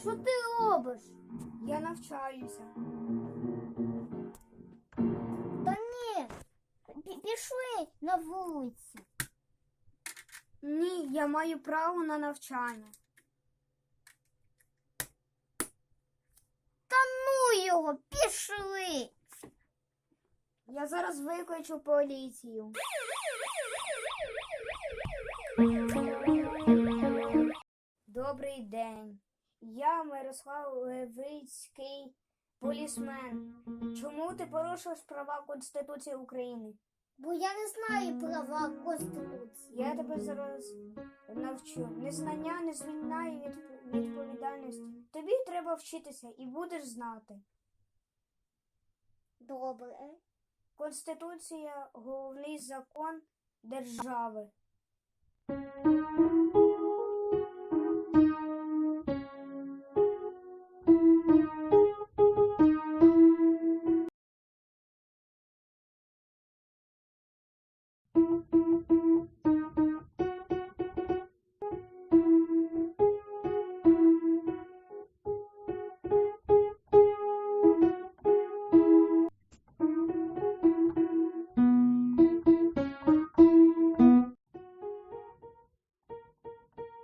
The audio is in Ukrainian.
Що ти робиш? Я навчаюся. Та ні. Пішли на вулицю. Ні, я маю право на навчання. Та ну його, пішли. Я зараз викличу поліцію. Я Мирослав Левицький, полісмен. Чому ти порушуєш права Конституції України? Бо я не знаю права Конституції. Я тебе зараз навчу. Незнання не звільняє від відповідальності. Тобі треба вчитися і будеш знати. Добре. Конституція головний закон держави.